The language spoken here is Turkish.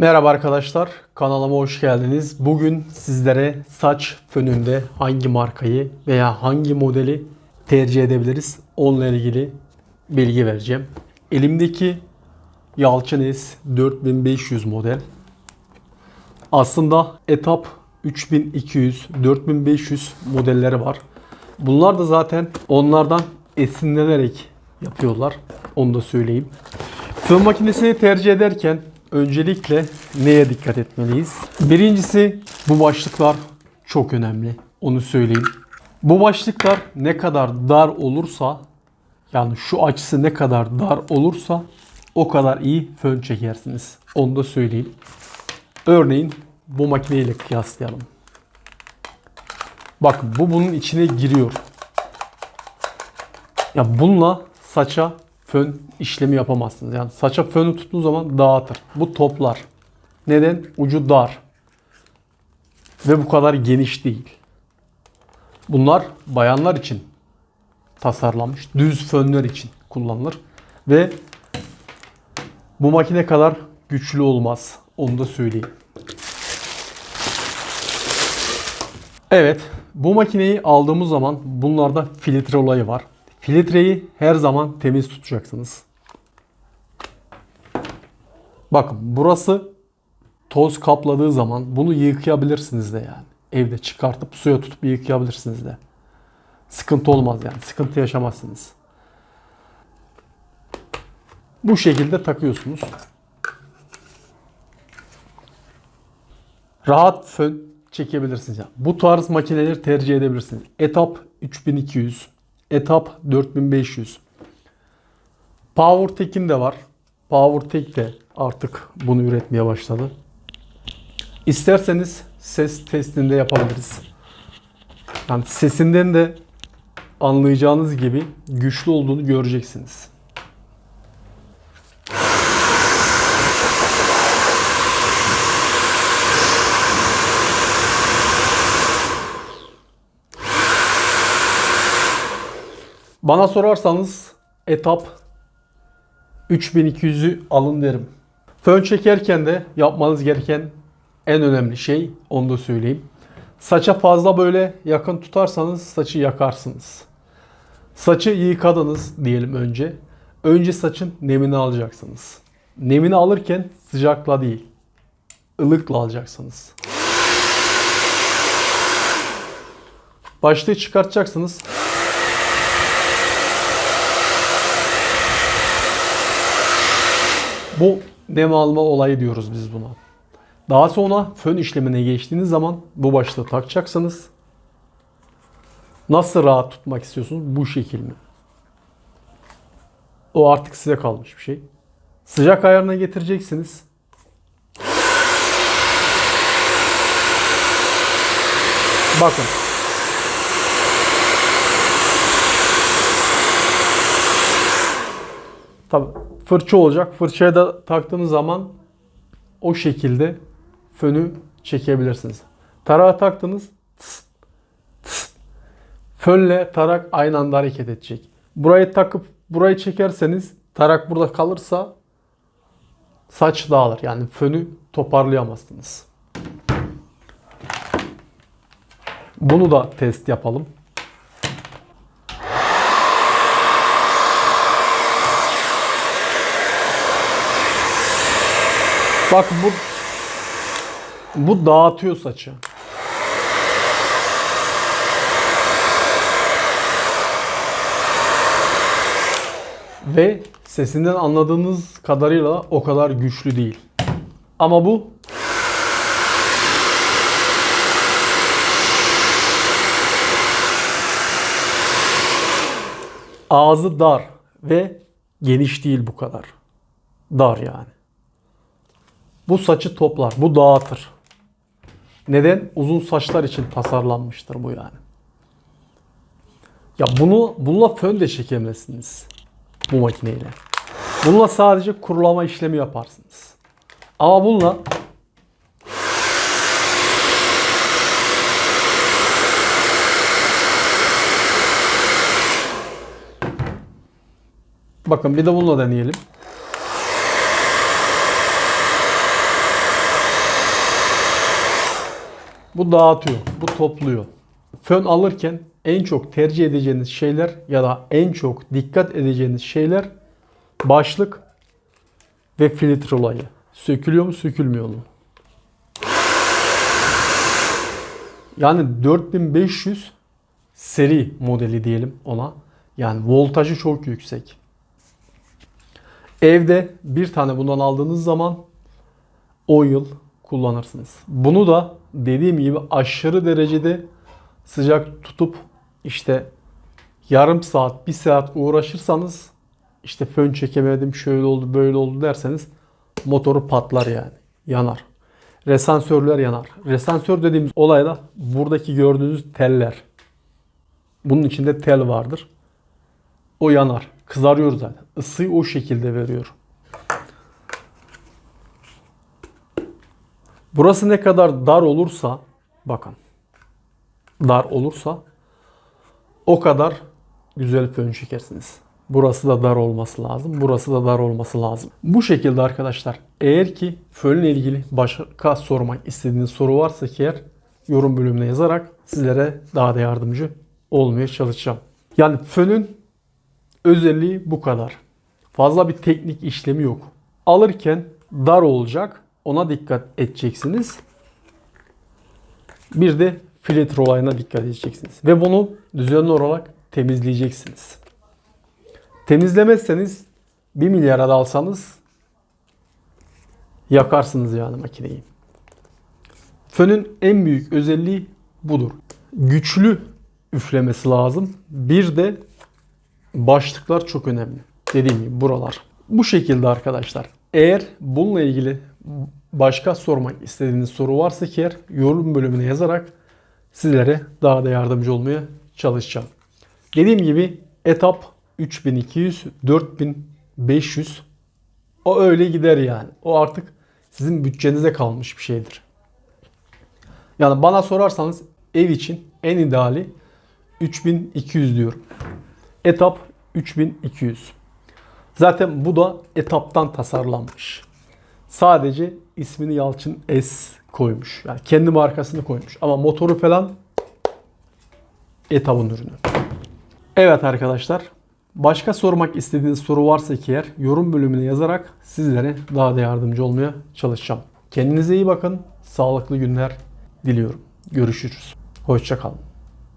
Merhaba arkadaşlar, kanalıma hoş geldiniz. Bugün sizlere saç fönünde hangi markayı veya hangi modeli tercih edebiliriz onunla ilgili bilgi vereceğim. Elimdeki Yalçın S 4500 model. Aslında etap 3200, 4500 modelleri var. Bunlar da zaten onlardan esinlenerek yapıyorlar. Onu da söyleyeyim. Fön makinesini tercih ederken öncelikle neye dikkat etmeliyiz? Birincisi bu başlıklar çok önemli. Onu söyleyeyim. Bu başlıklar ne kadar dar olursa yani şu açısı ne kadar dar olursa o kadar iyi fön çekersiniz. Onu da söyleyeyim. Örneğin bu makineyle kıyaslayalım. Bakın bu bunun içine giriyor. Ya bununla saça fön işlemi yapamazsınız. Yani saça fönü tuttuğu zaman dağıtır. Bu toplar. Neden? Ucu dar. Ve bu kadar geniş değil. Bunlar bayanlar için tasarlanmış. Düz fönler için kullanılır. Ve bu makine kadar güçlü olmaz. Onu da söyleyeyim. Evet. Bu makineyi aldığımız zaman bunlarda filtre olayı var. Filtreyi her zaman temiz tutacaksınız. Bakın burası toz kapladığı zaman bunu yıkayabilirsiniz de yani. Evde çıkartıp suya tutup yıkayabilirsiniz de. Sıkıntı olmaz yani. Sıkıntı yaşamazsınız. Bu şekilde takıyorsunuz. Rahat fön çekebilirsiniz. Yani. Bu tarz makineleri tercih edebilirsiniz. Etap 3200, Etap 4500. PowerTech'in de var. PowerTech de artık bunu üretmeye başladı. İsterseniz ses testinde yapabiliriz. Yani sesinden de anlayacağınız gibi güçlü olduğunu göreceksiniz. Bana sorarsanız etap 3200'ü alın derim. Fön çekerken de yapmanız gereken en önemli şey onu da söyleyeyim. Saça fazla böyle yakın tutarsanız saçı yakarsınız. Saçı yıkadınız diyelim önce. Önce saçın nemini alacaksınız. Nemini alırken sıcakla değil, ılıkla alacaksınız. Başlığı çıkartacaksınız. Bu nem alma olayı diyoruz biz buna. Daha sonra fön işlemine geçtiğiniz zaman bu başlığı takacaksınız. Nasıl rahat tutmak istiyorsunuz? Bu şekil mi? O artık size kalmış bir şey. Sıcak ayarına getireceksiniz. Bakın. Tabii fırça olacak. Fırçaya da taktığınız zaman o şekilde fönü çekebilirsiniz. Tarağa taktınız. tıs, tıs. Fönle tarak aynı anda hareket edecek. Burayı takıp burayı çekerseniz tarak burada kalırsa saç dağılır. Yani fönü toparlayamazsınız. Bunu da test yapalım. Bak bu bu dağıtıyor saçı. Ve sesinden anladığınız kadarıyla o kadar güçlü değil. Ama bu ağzı dar ve geniş değil bu kadar. Dar yani. Bu saçı toplar, bu dağıtır. Neden? Uzun saçlar için tasarlanmıştır bu yani. Ya bunu bununla fön de çekemezsiniz bu makineyle. Bununla sadece kurulama işlemi yaparsınız. Ama bununla Bakın bir de bununla deneyelim. Bu dağıtıyor, bu topluyor. Fön alırken en çok tercih edeceğiniz şeyler ya da en çok dikkat edeceğiniz şeyler başlık ve filtre olayı. Sökülüyor mu, sökülmüyor mu? Yani 4500 seri modeli diyelim ona. Yani voltajı çok yüksek. Evde bir tane bundan aldığınız zaman 10 yıl kullanırsınız. Bunu da dediğim gibi aşırı derecede sıcak tutup işte yarım saat, bir saat uğraşırsanız işte fön çekemedim, şöyle oldu, böyle oldu derseniz motoru patlar yani. Yanar. Resansörler yanar. Resansör dediğimiz olay da buradaki gördüğünüz teller. Bunun içinde tel vardır. O yanar. Kızarıyor zaten. Isıyı o şekilde veriyor. Burası ne kadar dar olursa bakın dar olursa o kadar güzel fön çekersiniz. Burası da dar olması lazım. Burası da dar olması lazım. Bu şekilde arkadaşlar eğer ki fönle ilgili başka sormak istediğiniz soru varsa ki eğer yorum bölümüne yazarak sizlere daha da yardımcı olmaya çalışacağım. Yani fönün özelliği bu kadar. Fazla bir teknik işlemi yok. Alırken dar olacak. Ona dikkat edeceksiniz. Bir de filtre olayına dikkat edeceksiniz. Ve bunu düzenli olarak temizleyeceksiniz. Temizlemezseniz 1 milyara da alsanız yakarsınız yani makineyi. Fönün en büyük özelliği budur. Güçlü üflemesi lazım. Bir de başlıklar çok önemli. Dediğim gibi buralar. Bu şekilde arkadaşlar. Eğer bununla ilgili başka sormak istediğiniz soru varsa ki yorum bölümüne yazarak sizlere daha da yardımcı olmaya çalışacağım. Dediğim gibi etap 3200, 4500 o öyle gider yani. O artık sizin bütçenize kalmış bir şeydir. Yani bana sorarsanız ev için en ideali 3200 diyorum. Etap 3200. Zaten bu da etaptan tasarlanmış. Sadece ismini Yalçın S koymuş. Yani kendi markasını koymuş. Ama motoru falan etapın ürünü. Evet arkadaşlar. Başka sormak istediğiniz soru varsa ki eğer yorum bölümüne yazarak sizlere daha da yardımcı olmaya çalışacağım. Kendinize iyi bakın. Sağlıklı günler diliyorum. Görüşürüz. Hoşçakalın.